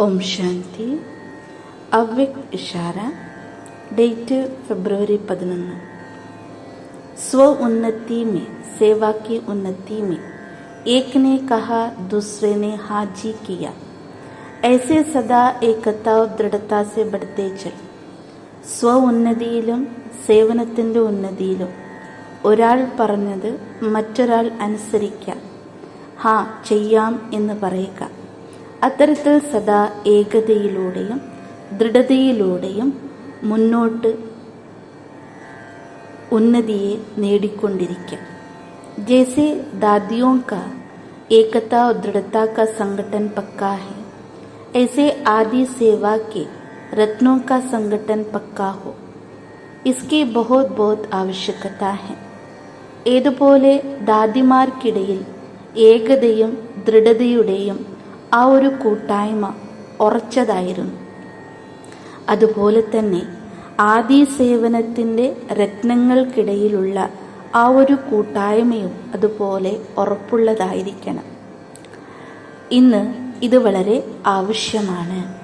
ओम ശാന്തി അവ്യക് Ishara date ഫെബ്രുവരി പതിനൊന്ന് स्व उन्नति में सेवा की उन्नति में एक ने कहा दूसरे ने हाँ जी किया ऐसे सदा एकता और दृढ़ता से बढ़ते चल സ്വ ഉന്നതിയിലും സേവനത്തിൻ്റെ ഉന്നതിയിലും ഒരാൾ പറഞ്ഞത് മറ്റൊരാൾ അനുസരിക്കാം ഹാ ചെയ്യാം എന്ന് പറയുക അത്തരത്തിൽ സദാ ഏകതയിലൂടെയും ദൃഢതയിലൂടെയും മുന്നോട്ട് ഉന്നതിയെ നേടിക്കൊണ്ടിരിക്കാം. जैसे दादियों का एकता और दृढ़ता का संगठन पक्का ആദി സേവാ आदि सेवा के रत्नों का संगठन पक्का हो इसकी बहुत बहुत ആവശ്യകത है ഏതുപോലെ ദാദിമാർക്കിടയിൽ ഏകതയും ദൃഢതയുടെയും ആ ഒരു കൂട്ടായ്മ ഉറച്ചതായിരുന്നു. അതുപോലെ തന്നെ ആദി സേവനത്തിന്റെ രത്നങ്ങൾക്കിടയിലുള്ള ആ ഒരു കൂട്ടായ്മയും അതുപോലെ ഉറപ്പുള്ളതായിരിക്കണം. ഇന്ന് ഇത് വളരെ ആവശ്യമാണ്.